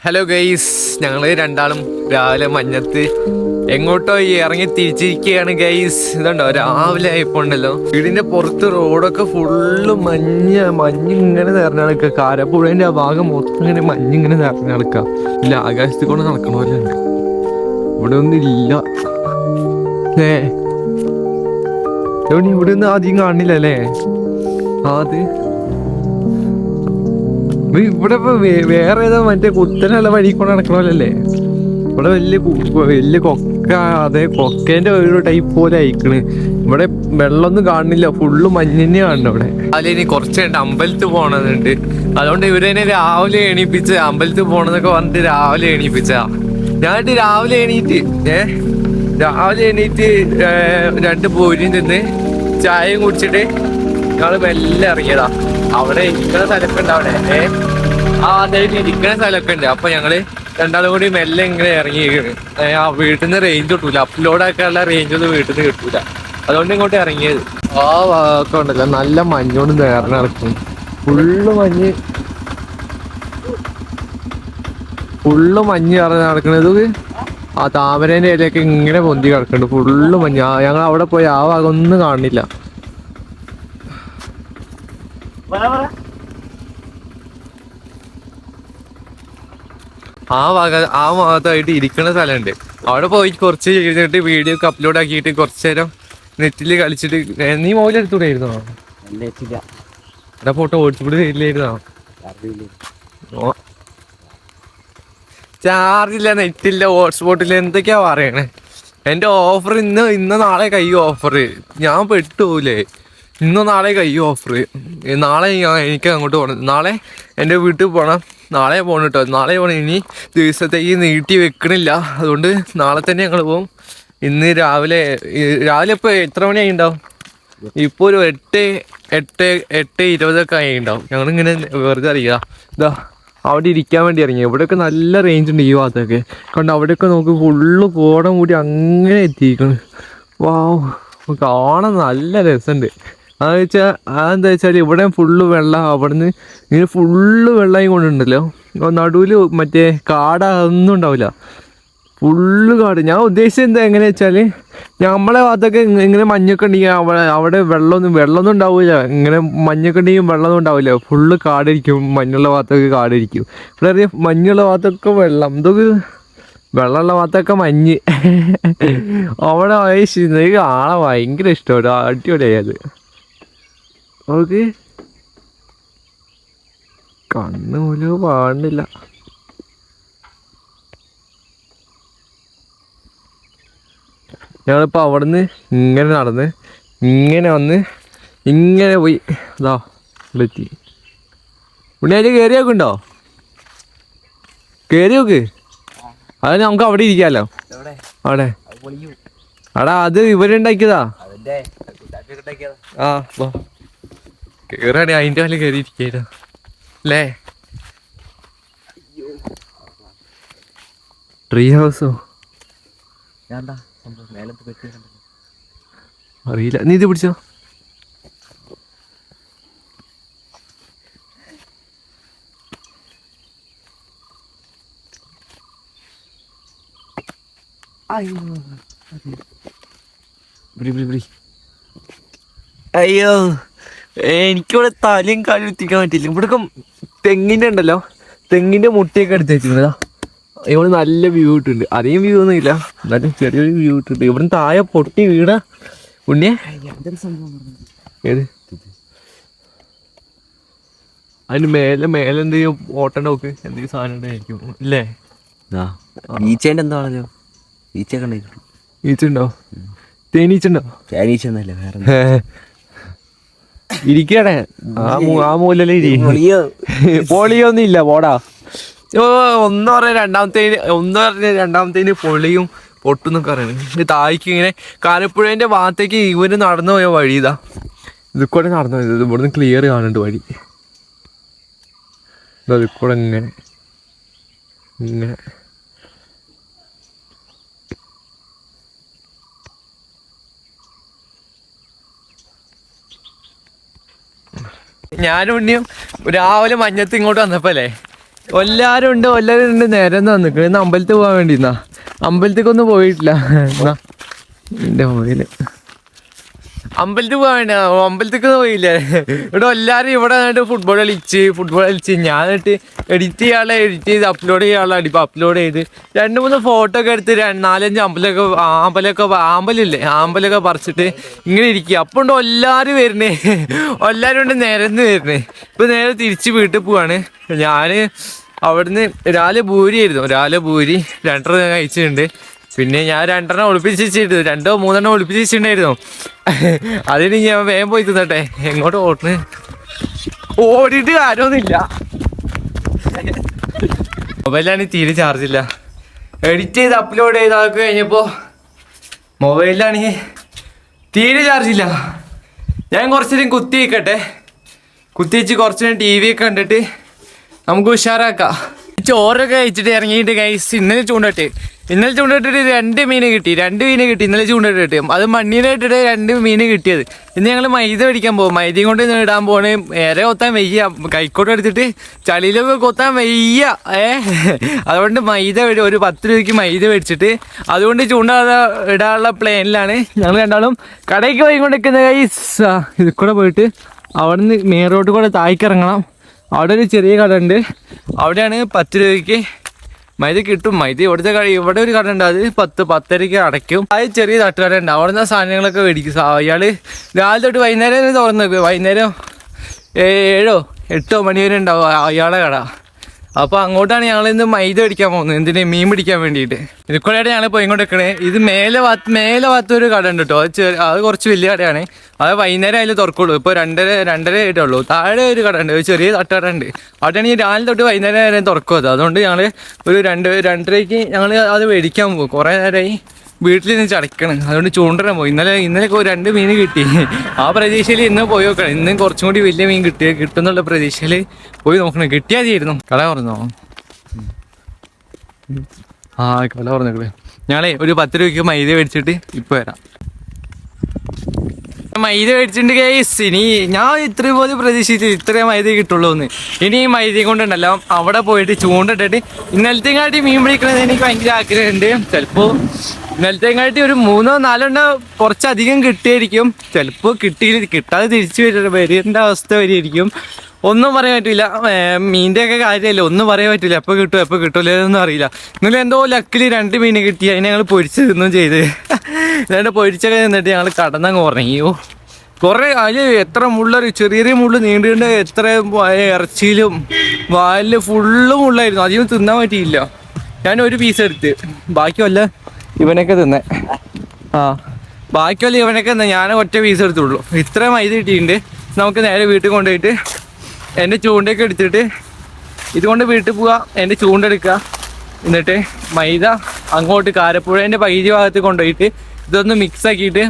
Hello guys ഞങ്ങൾ രണ്ടാളും രാവിലെ മഞ്ഞത്ത് എങ്ങോട്ടോ ഈ ഇറങ്ങി തിരിച്ചിരിക്കുകയാണ് ഗൈസ് ഇതുണ്ടോ? രാവിലെ ആയിപ്പോണ്ടല്ലോ. വീടിന്റെ പുറത്ത് റോഡൊക്കെ ഫുള്ള് മഞ്ഞ മഞ്ഞ് ഇങ്ങനെ നിറഞ്ഞു നടക്കുക കാരപ്പുഴേന്റെ ആ ഭാഗം മൊത്തം ഇങ്ങനെ മഞ്ഞ് ഇങ്ങനെ നിറഞ്ഞു നടക്കുക ഇല്ല ആകാശത്തിൽ കൊണ്ട് നടക്കണ പോലെ ഇവിടെ ഒന്നും ഇല്ല. ഏ? ഇവിടെ ഒന്നും ആദ്യം കാണില്ല അല്ലേ ഇത് ഇവിടെ ഇപ്പൊ വേറെ ഏതോ മറ്റേ കുത്തനുള്ള വഴി കൊണ്ട് നടക്കണല്ലേ ഇവിടെ വലിയ വലിയ കൊക്ക അതെ കൊക്കേന്റെ ഒരു ടൈപ്പ് പോലെ അയക്കണ് ഇവിടെ വെള്ളമൊന്നും കാണുന്നില്ല ഫുള്ള് മഞ്ഞിനെ കാണുന്നു ഇവിടെ. അതിൽ ഇനി കുറച്ച് കഴിഞ്ഞിട്ട് അമ്പലത്തിൽ പോണതുണ്ട്. അതുകൊണ്ട് ഇവരെന്നെ രാവിലെ എണീപ്പിച്ച് അമ്പലത്തിൽ പോണതൊക്കെ പറഞ്ഞിട്ട് രാവിലെ എണീപ്പിച്ച. ഞാൻ രാവിലെ എണീറ്റ് ഏ? രാവിലെ എണീറ്റ് രണ്ട് പൂരിയും തിന്ന് ചായയും കുടിച്ചിട്ട് ഞങ്ങൾ മെല്ലെ ഇറങ്ങിയതാ. അവിടെ ഇരിക്കുന്ന സ്ഥലമൊക്കെ ഉണ്ട് അവിടെ. ആ അതായത് ഇരിക്കുന്ന സ്ഥലമൊക്കെ ഉണ്ട്. അപ്പൊ ഞങ്ങൾ രണ്ടാളും കൂടി മെല്ലെ ഇങ്ങനെ ഇറങ്ങി. ആ വീട്ടിൽ നിന്ന് റേഞ്ച് കിട്ടൂല. അപ്ലോഡ് ആക്കാനുള്ള റേഞ്ച് ഒന്നും വീട്ടിൽ നിന്ന് കിട്ടൂല. അതുകൊണ്ട് ഇങ്ങോട്ട് ഇറങ്ങിയത്. ആ ഭാഗമൊക്കെ ഉണ്ടല്ലോ. നല്ല മഞ്ഞോട് നേർന്ന് നടക്കും. ഫുള്ള് മഞ്ഞ്. ഫുള്ള് മഞ്ഞ് നിറഞ്ഞ് നടക്കണത് ആ താമരേന്റെ ഇലയൊക്കെ ഇങ്ങനെ പൊന്തി കിടക്കുന്നുണ്ട്. ഫുള്ള് മഞ്ഞ്. ഞങ്ങൾ അവിടെ പോയി ആ ഭാഗം ഒന്നും കാണുന്നില്ല. ആ ഭാഗ ആ ഭാഗത്തായിട്ട് ഇരിക്കുന്ന സ്ഥലമുണ്ട്. അവിടെ പോയി കുറച്ച് കഴിഞ്ഞിട്ട് വീഡിയോ ഒക്കെ അപ്ലോഡ് ആക്കിയിട്ട് കുറച്ച് നേരം നെറ്റിൽ കളിച്ചിട്ട് നീ മൊബൈൽ എടുത്തുകൂടായിരുന്നോ എടാ ഫോട്ടോ ഓടിച്ചുകൂടി തരില്ലായിരുന്നോ ചാർജ് ഇല്ല. നെറ്റില്ല ഹോട്ട്സ്പോട്ടില്ല എന്തൊക്കെയാ പറയണേ? എന്റെ ഓഫർ ഇന്ന് ഇന്ന് നാളെ കൈ ഓഫർ ഞാൻ പെട്ടുപോലേ ഇന്ന് നാളെ കഴിയും ഓഫർ നാളെ ഞാൻ എനിക്ക് അങ്ങോട്ട് പോകണം നാളെ എന്റെ വീട്ടിൽ പോകണം നാളെ പോകണം കേട്ടോ നാളെ പോകണം ഇനി ദിവസത്തേക്ക് നീട്ടി വെക്കണില്ല. അതുകൊണ്ട് നാളെ തന്നെ ഞങ്ങൾ പോകും ഇന്ന് രാവിലെ രാവിലെ ഇപ്പോൾ എത്ര മണിയായി ഉണ്ടാവും ഇപ്പോൾ ഒരു എട്ട് എട്ട് എട്ട് ഇരുപതൊക്കെ ആയി ഉണ്ടാവും ഞങ്ങളിങ്ങനെ വെറുതെ അറിയുക ഇതാ അവിടെ ഇരിക്കാൻ വേണ്ടി ഇറങ്ങി. ഇവിടെയൊക്കെ നല്ല റേഞ്ച് ഉണ്ട് ഈ ഭാഗത്തൊക്കെ. കണ്ട് അവിടെയൊക്കെ നോക്ക് ഫുള്ള് കോടം കൂടി അങ്ങനെ എത്തിയിരിക്കണം. വാ കാണാൻ നല്ല രസമുണ്ട് അതെന്ന് വെച്ചാൽ അതെന്താ വെച്ചാൽ ഇവിടെ ഫുള്ള് വെള്ളം അവിടുന്ന് ഇങ്ങനെ ഫുള്ള് വെള്ളമായി കൊണ്ടുണ്ടല്ലോ നടുവിൽ മറ്റേ കാട ഒന്നും ഉണ്ടാവില്ല. ഫുള്ള് കാട്. ഞാൻ ഉദ്ദേശിച്ചത് എന്താ എങ്ങനെയാ വെച്ചാൽ നമ്മളെ ഭാഗത്തൊക്കെ ഇങ്ങനെ മഞ്ഞൊക്കെ ഉണ്ടെങ്കിൽ അവിടെ അവിടെ വെള്ളമൊന്നും വെള്ളമൊന്നും ഉണ്ടാവില്ല. ഇങ്ങനെ മഞ്ഞൊക്കെ ഉണ്ടെങ്കിൽ വെള്ളമൊന്നും ഉണ്ടാവില്ല. ഫുള്ള് കാടിരിക്കും. മഞ്ഞുള്ള ഭാഗത്തൊക്കെ കാടിരിക്കും. ഇവിടെ അറിയാം മഞ്ഞുള്ള ഭാഗത്തൊക്കെ വെള്ളം. ഇതൊക്കെ വെള്ളമുള്ള ഭാഗത്തൊക്കെ മഞ്ഞ്. അവിടെ കാണാൻ ഭയങ്കര ഇഷ്ടമാണ് അടിപൊളിയായി അത് നമുക്ക് കണ്ണ് പോലും പാടുന്നില്ല ഞങ്ങളിപ്പോൾ അവിടുന്ന് ഇങ്ങനെ നടന്ന് ഇങ്ങനെ വന്ന് ഇങ്ങനെ പോയി. ഇതാ ഇവിടെത്തി. ഉണ്ണിയാഴ്ച കയറി നോക്കുണ്ടോ കയറി നോക്ക്. അത് നമുക്ക് അവിടെ ഇരിക്കാമല്ലോ അവിടെ. അടാ അത് ഇവരുണ്ടാക്കിയതാ. ആ വാ. കേറാണെ അതിന്റെ മേലെ കയറി ഇരിക്കായിരുന്നു അല്ലേ ട്രീ ഹൗസോ അറിയില്ല. നീ ഇത് പിടിച്ചോ? അയ്യോ പിടി, പിടി. അയ്യോ. എനിക്കിവിടെ തലയും കാലും എത്തിക്കാൻ പറ്റില്ല ഇവിടെ തെങ്ങിന്റെ ഉണ്ടല്ലോ. തെങ്ങിന്റെ മുട്ടിയൊക്കെ എടുത്ത് വെച്ചിട്ടുണ്ടോ ഇവിടെ നല്ല വ്യൂ ഇട്ടുണ്ട് അധികം വ്യൂ ഒന്നും ഇല്ല. എന്നാലും ചെറിയൊരു വ്യൂ ഇട്ടുണ്ട് ഇവിടെ താഴെ പൊട്ടി വീട് ഉണ്ണിയെ. ഏത്? അതിന് മേലെ മേലെ എന്തെങ്കിലും ഓട്ടണ്ട നോക്ക്. എന്തെങ്കിലും സാധനം ഉണ്ടായിരിക്കും. ഇല്ലേ? ഈച്ചേന്റെ എന്താ പറഞ്ഞോ ഈച്ച കണ്ടിട്ടുണ്ട് ഈച്ചുണ്ടോ തേനീച്ചുണ്ടോ ചൈനീച്ചൊന്നല്ല വേറെ ഇരിക്കണേ. ആ മൂ- ആ മൂലല്ലേ ഇരി. പൊളിയൊന്നും ഇല്ല പോടാ. ഓ ഒന്ന് പറഞ്ഞ രണ്ടാമത്തേന് ഒന്ന് പറഞ്ഞ രണ്ടാമത്തേന് പൊളിയും പൊട്ടുന്നൊക്കെ പറയുന്നത്. താഴേക്ക് ഇങ്ങനെ കാലപ്പുഴേന്റെ ഭാഗത്തേക്ക് ഇവർ നടന്നു പോയ വഴി ഇതാ. ഇത് കൂടെ നടന്നു പോയത്. ഇത് ഇവിടുന്ന് ക്ലിയർ കാണുന്നുണ്ട് വഴി. ഇതാ ഇത് കൂടെ ഇങ്ങനെ. ഇങ്ങനെ. ഞാനും ഉണ്ണിയും രാവിലെ മഞ്ഞത്ത് ഇങ്ങോട്ട് വന്നപ്പോ അല്ലേ എല്ലാരും ഉണ്ട് എല്ലാരും ഉണ്ട് നേരെ ഇന്ന് അമ്പലത്തിൽ പോകാൻ വേണ്ടി എന്നാ അമ്പലത്തേക്കൊന്നും പോയിട്ടില്ല. എന്നാ എന്റെ മൊബൈൽ അമ്പലത്തിൽ പോകാൻ വേണ്ടി അമ്പലത്തിൽ പോയില്ലേ? ഇവിടെ എല്ലാവരും ഇവിടെ നിന്നിട്ട് ഫുട്ബോൾ കളിച്ച് ഫുട്ബോൾ കളിച്ച്. ഞാൻ എന്നിട്ട് എഡിറ്റ് ചെയ്യാളെ എഡിറ്റ് ചെയ്ത് അപ്ലോഡ് ചെയ്യാനുള്ള അടിപ്പ് അപ്ലോഡ് ചെയ്ത്. രണ്ട് മൂന്ന് ഫോട്ടോ ഒക്കെ എടുത്ത് രണ്ട് നാലഞ്ച് അമ്പലമൊക്കെ ആമ്പലൊക്കെ ആമ്പലില്ലേ ആമ്പലൊക്കെ പറിച്ചിട്ട് ഇങ്ങനെ ഇരിക്കുക. അപ്പോൾ ഉണ്ട് എല്ലാവരും വരുന്നേ. എല്ലാവരും ഉണ്ട് നിരന്ന് വരുന്നേ. ഇപ്പം നേരെ തിരിച്ച് വീട്ടിൽ പോവാണ്. ഞാൻ അവിടുന്ന് രാവിലെ ഭൂരി ആയിരുന്നു. രാവിലെ ഭൂരി രണ്ടര കഴിച്ചിട്ടുണ്ട്. പിന്നെ ഞാൻ രണ്ടെണ്ണം ഒളിപ്പിച്ച് വെച്ചിട്ട് രണ്ടോ മൂന്നെണ്ണം ഒളിപ്പിച്ച് വെച്ചിട്ടുണ്ടായിരുന്നു. അതിന് ഞാൻ വേഗം പോയി തിന്നട്ടെ. എങ്ങോട്ട് ഓട്ടണ് ഓടിയിട്ട് കാര്യമൊന്നുമില്ല. മൊബൈലാണ് തീരെ ചാർജ് ഇല്ല. എഡിറ്റ് ചെയ്ത് അപ്ലോഡ് ചെയ്ത് അതൊക്കെ കഴിഞ്ഞപ്പോൾ മൊബൈലിലാണെങ്കിൽ തീരെ ചാർജ് ഇല്ല. ഞാൻ കുറച്ച് നേരം കുത്തി വയ്ക്കട്ടെ കുത്തി വെച്ച് കുറച്ച് നേരം ടി വി ഒക്കെ കണ്ടിട്ട് നമുക്ക് ഉഷാറാക്കാം. ചോറൊക്കെ കഴിച്ചിട്ട് ഇറങ്ങിയിട്ട് കൈസ് ഇന്നലെ ചൂണ്ടിട്ട്. ഇന്നലെ ചൂണ്ടിട്ടിട്ട് രണ്ട് മീൻ കിട്ടി രണ്ട് മീൻ കിട്ടി ഇന്നലെ ചൂണ്ടിട്ട് അത് മണ്ണിനായിട്ടിട്ട് രണ്ട് മീൻ കിട്ടിയത്. ഇന്ന് ഞങ്ങൾ മൈദ മേടിക്കാൻ പോകും. മൈദയും കൊണ്ട് ഇടാൻ പോണേ. ഏറെ കൊത്താൻ വയ്യ. കൈക്കോട്ട് എടുത്തിട്ട് ചളിയിലൊക്കെ കൊത്താൻ വയ്യ. ഏ? അതുകൊണ്ട് മൈദ ഒരു പത്ത് രൂപയ്ക്ക് മൈദ മേടിച്ചിട്ട് അതുകൊണ്ട് ചൂണ്ട ഇടാനുള്ള പ്ലാനിലാണ് ഞങ്ങൾ രണ്ടാളും കടയ്ക്ക് പോയിക്കൊണ്ടിരിക്കുന്ന കൈ ഇതിൽ കൂടെ പോയിട്ട് അവിടെ നിന്ന് റോഡിൽ കൂടെ താഴ്ക്കിറങ്ങണം അവിടെ ഒരു ചെറിയ കട ഉണ്ട്. അവിടെയാണ് പത്ത് രൂപയ്ക്ക് മൈദ കിട്ടും. മൈദ ഇവിടുത്തെ കട ഇവിടെ ഒരു കട ഉണ്ട് അത് പത്ത് പത്തരയ്ക്ക് അടയ്ക്കും. അത് ചെറിയ തട്ടുകട ഉണ്ട് അവിടെ നിന്ന് സാധനങ്ങളൊക്കെ മേടിക്കും. അയാൾ രാവിലെ തൊട്ട് വൈകുന്നേരം തുറന്നു വൈകുന്നേരം ഏഴോ എട്ടോ മണി വരെ ഉണ്ടാവും അയാളെ കട. അപ്പോൾ അങ്ങോട്ടാണ് ഞങ്ങൾ ഇന്ന് മൈദ പിടിക്കാൻ പോകുന്നത്. എന്തിന്? മീൻ പിടിക്കാൻ വേണ്ടിയിട്ട്. ഇതിക്കൂടെയാണ് ഞങ്ങൾ പോയി പോയിക്കൊണ്ടിരിക്കണേ ഇത് മേലെ ഭാഗത്ത് മേലെ ഭാഗത്ത് ഒരു കട ഉണ്ട് കേട്ടോ അത് അത് കുറച്ച് വലിയ കടയാണ്. അത് വൈകുന്നേരം അതിൽ തുറക്കുള്ളൂ. ഇപ്പോൾ രണ്ടര രണ്ടര ആയിട്ടുള്ളൂ താഴെ ഒരു കട ഉണ്ട്. ഒരു ചെറിയ തട്ടുകട ഉണ്ട് അവിടെയാണ് രാവിലെ തൊട്ട് വൈകുന്നേരം വരെ തുറക്കും അത്. അതുകൊണ്ട് ഞങ്ങൾ ഒരു രണ്ട് രണ്ടരയ്ക്ക് ഞങ്ങൾ അത് മേടിക്കാൻ പോകും. കുറേ നേരമായി വീട്ടിൽ നിന്ന് ചടക്കണം. അതുകൊണ്ട് ചൂണ്ടരാൻ പോയി. ഇന്നലെ ഇന്നലെ രണ്ട് മീൻ കിട്ടി. ആ പ്രതീക്ഷയിൽ ഇന്ന് പോയി നോക്കണം. ഇന്നും കുറച്ചും കൂടി വലിയ മീൻ കിട്ടിയ കിട്ടുന്നുള്ള പ്രതീക്ഷയിൽ പോയി നോക്കണം. കിട്ടിയാൽ ചെയ്യുന്നു കട പറഞ്ഞോ ആ കട പറഞ്ഞേക്കളെ ഞങ്ങളെ ഒരു പത്ത് രൂപയ്ക്ക് മൈദ മേടിച്ചിട്ട് ഇപ്പൊ വരാം. മൈദ മേടിച്ചിട്ടുണ്ട് കേസ് ഇനി ഞാൻ ഇത്രയും പോലും പ്രതീക്ഷിച്ചു ഇത്രയും മൈദ കിട്ടുള്ളൂ എന്ന്. ഇനി ഈ മൈദ കൊണ്ടുണ്ടല്ലോ. അവിടെ പോയിട്ട് ചൂണ്ടിട്ടിട്ട് ഇന്നലത്തെ കാട്ടി മീൻ പിടിക്കണത് എനിക്ക് ഭയങ്കര ആഗ്രഹമുണ്ട്. ചിലപ്പോൾ ഇന്നലത്തെ കാട്ടി ഒരു മൂന്നോ നാലോ എണ്ണം കുറച്ചധികം കിട്ടിയായിരിക്കും. ചിലപ്പോൾ കിട്ടി കിട്ടാതെ തിരിച്ചു വരേണ്ട അവസ്ഥ വരികയായിരിക്കും ഒന്നും പറയാൻ പറ്റില്ല മീന്റെ ഒക്കെ കാര്യമല്ല ഒന്നും പറയാൻ പറ്റില്ല എപ്പോൾ കിട്ടും എപ്പോൾ കിട്ടില്ല എന്നൊന്നും അറിയില്ല. ഇന്നലെ എന്തോ ലക്കിൽ രണ്ട് മീൻ കിട്ടി. അതിനെ ഞങ്ങൾ പൊരിച്ച് തിന്നും ചെയ്ത്. എന്നിട്ട് പൊരിച്ചൊക്കെ നിന്നിട്ട് ഞങ്ങൾ കടന്നങ്ങ് ഉറങ്ങിയോ കുറേ അതിൽ എത്ര മുള്ളൊരു ചെറിയ മുള്ള് നീണ്ടുകൊണ്ട് എത്ര ഇറച്ചിയിലും വാലിൽ ഫുള്ള് മുള്ളായിരുന്നു. അധികം തിന്നാൻ പറ്റിയില്ല. ഞാൻ ഒരു പീസ് എടുത്ത്. ബാക്കിയല്ല ഇവനൊക്കെ തിന്നെ. ആ. ബാക്കിയല്ല ഇവനൊക്കെ ഞാൻ ഒറ്റ പീസ് എടുത്തുള്ളൂ. ഇത്ര മൈദ കിട്ടിയിട്ടുണ്ട്. നമുക്ക് നേരെ വീട്ടിൽ കൊണ്ടുപോയിട്ട് എന്റെ ചൂണ്ടയൊക്കെ എടുത്തിട്ട് ഇതുകൊണ്ട് വീട്ടിൽ പോവുക എന്റെ ചൂണ്ട എടുക്കുക എന്നിട്ട് മൈദ അങ്ങോട്ട് കാരപ്പുഴേന്റെ പൈതി ഭാഗത്ത് കൊണ്ടുപോയിട്ട് ഇതൊന്ന് മിക്സ് ആക്കിയിട്ട്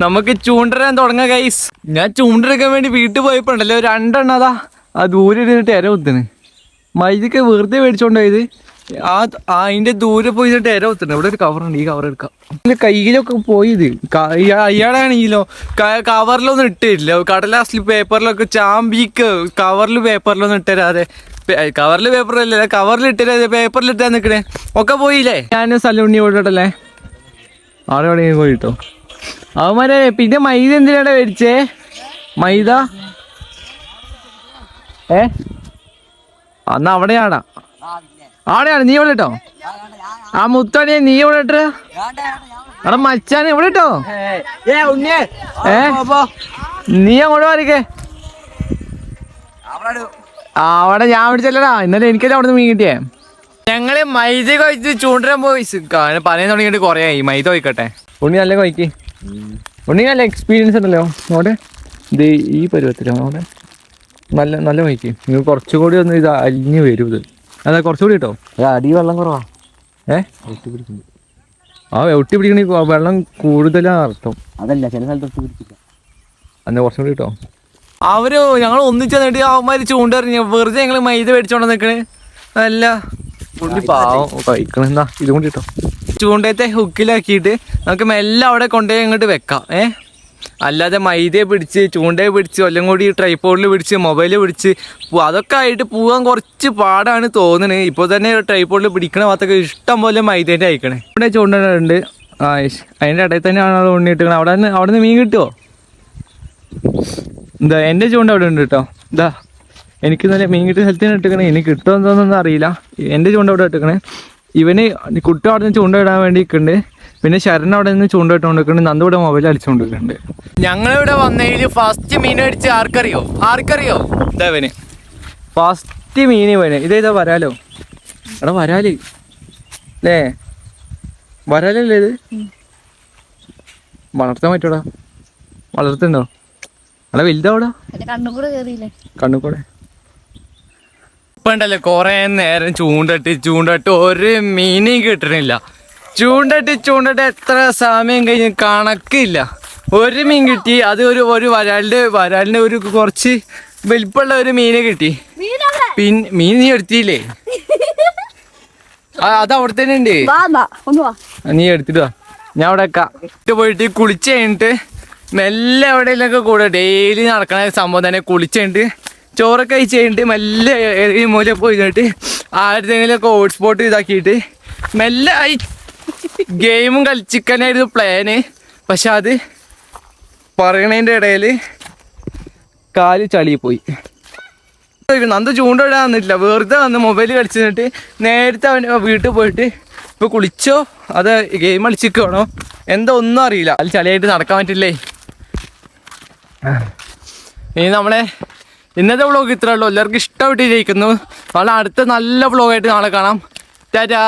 നമുക്ക് ചൂണ്ടരാൻ തുടങ്ങാം ഗൈസ് ഞാൻ ചൂണ്ടെടുക്കാൻ വേണ്ടി വീട്ടിൽ പോയപ്പോൾ രണ്ടെണ്ണതാ രണ്ടെണ്ണം ആ ദൂരെ ഇരുന്നിട്ട് ഇര കുത്തിന് മൈദക്ക് വെറുതെ മേടിച്ചോണ്ട് ആ അതിന്റെ ദൂരെ പോയി ഇര കുത്തുന്നു ഇവിടെ ഒരു കവറുണ്ട് ഈ കവർ എടുക്കാം. കയ്യിലൊക്കെ പോയത് അയാളാണെങ്കിലോ കവറിലൊന്നും ഇട്ടില്ല കടലാസിൽ പേപ്പറിലൊക്കെ ചാമ്പിക്ക് കവറിൽ പേപ്പറിലൊന്നും ഇട്ടരാതെ. കവറിൽ പേപ്പറിലല്ല കവറിൽ ഇട്ടരാതെ പേപ്പറിൽ ഇട്ടാ നിക്കണേ. ഒക്കെ പോയില്ലേ? ഞാൻ സലൂണി ഓടിട്ടല്ലേ ആടെ എവിടെയെങ്കിലും പോയിട്ടോ? അവന്മാരെ പിന്നെ മൈദ എന്തിനാണ് മേടിച്ചേ? മൈദ? ഏ? അന്ന് അവിടെയാടാ. അവിടെയാണ് നീ ഇവിടെ ഇട്ടോ? ആ മുത്തണിയെ നീ ഇവിടെ ഇട്ട്? അവിടെ മച്ചാൻ ഇവിടെ ഇട്ടോ? ഏ നീ അങ്ങോട്ട് മാറിക്കേ ആ, അവിടെ ഞാൻ പിടിച്ചല്ലടാ. ഇന്നലെ എനിക്കല്ലേ അവിടെ നിന്ന് മീൻ കിട്ടിയേ? ഞങ്ങൾ മൈദ കഴിച്ച് ചൂണ്ടരാൻ പോയി. പറയാൻ തുടങ്ങിയിട്ട് കുറേ ആയി. മൈദ കഴിക്കട്ടെ. ഉണ്ണി നല്ല കഴിക്ക്. ഉണ്ണി നല്ല എക്സ്പീരിയൻസ് ഉണ്ടല്ലോ. അവിടെ ഇത് ഈ പരുവത്തിലോ അവിടെ നല്ല നല്ല കഴിക്ക്. നിങ്ങൾ കുറച്ചുകൂടി ഒന്ന് ഇത് അലിഞ്ഞ് വരും ഇത്. അതാ കുറച്ചുകൂടി കേട്ടോ അടി വെള്ളം കുറവാ. ഏ? ആ ഒട്ടി പിടിക്കണ വെള്ളം കൂടുതലാണ് അർത്ഥം. അതല്ല ചില സ്ഥലത്ത് ഒട്ടി പിടിച്ചില്ല. അന്ന് കുറച്ചും കൂടി കിട്ടോ അവർ ഞങ്ങൾ ഒന്നിച്ച് നേടി അവന്മാര് ചൂണ്ടറിഞ്ഞ വെറുതെ ഞങ്ങൾ മൈദ മേടിച്ചോണ്ട് നിക്കണേ അല്ല പുള്ളി പാവം കഴിക്കണം. എന്നാ ഇതും കൂടി കിട്ടോ ചൂണ്ടയത്തെ ഹുക്കിലാക്കിയിട്ട് നമുക്ക് മെല്ലെ അവിടെ കൊണ്ടുപോയി അങ്ങോട്ട് വെക്കാം. ഏ? അല്ലാതെ മൈദയെ പിടിച്ച് ചൂണ്ടയെ പിടിച്ച് കൊല്ലം കൂടി ട്രൈപ്പോഡിൽ പിടിച്ച് മൊബൈൽ പിടിച്ച് അതൊക്കെ ആയിട്ട് പോകാൻ കുറച്ച് പാടാണ് തോന്നുന്നത് ഇപ്പോൾ തന്നെ ട്രൈപ്പോഡിൽ പിടിക്കണ ഭാഗത്തൊക്കെ ഇഷ്ടം പോലെ മൈദേന്റെ അയക്കണേ. ഇവിടെ ചൂണ്ടുണ്ട് ആ. അതിന്റെ ഇടയിൽ തന്നെയാണ് അവിടെ ഉണ്ണിയിട്ടത് അവിടെ നിന്ന് അവിടെ നിന്ന് മീൻ കിട്ടുമോ എന്താ എന്റെ ചൂണ്ട അവിടെ ഉണ്ട് കേട്ടോ. ഇതാ എനിക്ക് നല്ല മീൻ കിട്ടിയ സ്ഥലത്തിന് ഇട്ടിക്കണേ എനിക്ക് കിട്ടുമോ എന്തോന്നൊന്നും അറിയില്ല. എന്റെ ചൂണ്ട അവിടെ ഇട്ടിക്കണേ ഇവന് കുട്ടി അവിടെ നിന്ന് ചൂണ്ട ഇടാൻ വേണ്ടി നിൽക്കുന്നുണ്ട് പിന്നെ ശരൺ അവിടെ നിന്ന് ചൂണ്ട ഇട്ടുകൊണ്ട് നിൽക്കുന്നുണ്ട് നന്ദ ഇവിടെ മൊബൈൽ അടിച്ചുകൊണ്ടിരിക്കുന്നുണ്ട്. ഞങ്ങളിവിടെ വന്നതിൽ ഫസ്റ്റ് മീൻ അടിച്ച് ആർക്കറിയോ? ആർക്കറിയോ? ഇതാവന് ഫസ്റ്റ് മീൻ ഇവന്. ഇതേതാ വരാലോ. എടാ വരാൽ. അല്ലേ വരാലല്ലേ ഇത്? വളർത്താൻ പറ്റൂടാ. വളർത്തുണ്ടോ അല്ല വലുതാവടാ. കണ്ണുകൂടെ ഇപ്പൊ ഉണ്ടല്ലോ കൊറേ നേരം ചൂണ്ടട്ട് ചൂണ്ടട്ട് ഒരു മീനും കിട്ടണില്ല. ചൂണ്ടട്ട് ചൂണ്ടട്ട് എത്ര സമയം കഴിഞ്ഞ് കണക്കില്ല. ഒരു മീൻ കിട്ടി അത് ഒരു ഒരു വരാലിന്റെ വരാലിന്റെ ഒരു കുറച്ച് വലിപ്പമുള്ള ഒരു മീനെ കിട്ടി. പിൻ മീൻ നീ എടുത്തില്ലേ? അത് അവിടെ തന്നെ ഉണ്ട്. നീ എടുത്തിട്ട് വാ. ഞാൻ അവിടെ ഇട്ട് പോയിട്ട് കുളിച്ച് കഴിഞ്ഞിട്ട് മെല്ലെ എവിടെയെങ്കിലൊക്കെ കൂടെ ഡെയിലി നടക്കണ സംഭവം തന്നെ കുളിച്ച് കഴിഞ്ഞിട്ട് ചോറൊക്കെ കഴിച്ച് കഴിഞ്ഞിട്ട് മെല്ലെ മൂല പോയി കഴിഞ്ഞിട്ട് ആരുടെങ്കിലൊക്കെ ഹോട്ട്സ്പോട്ട് ഇതാക്കിയിട്ട് മെല്ലെ ആയി ഗെയിമും കളിച്ചിക്കാനായിരുന്നു പ്ലാന് പക്ഷെ അത് പറയണതിന്റെ ഇടയിൽ കാൽ ചളി പോയി. നന്ദ ചൂണ്ടിടാൻ വന്നിട്ടില്ല. വെറുതെ വന്ന് മൊബൈൽ കളിച്ചിട്ട് നേരത്തെ അവൻ വീട്ടിൽ പോയിട്ട് ഇപ്പൊ കുളിച്ചോ? അത് ഗെയിം കളിച്ചിരിക്കണോ എന്താ ഒന്നും അറിയില്ല. അത് ചളിയായിട്ട് നടക്കാൻ പറ്റില്ലേ? ഇനി നമ്മളെ ഇന്നത്തെ വ്ളോഗ് ഇത്രേ ഉള്ളൂ. എല്ലാവർക്കും ഇഷ്ടപ്പെട്ടിരിക്കുന്നു. നാളെ അടുത്ത നല്ല വ്ളോഗായിട്ട് നാളെ കാണാം. ടാറ്റാ.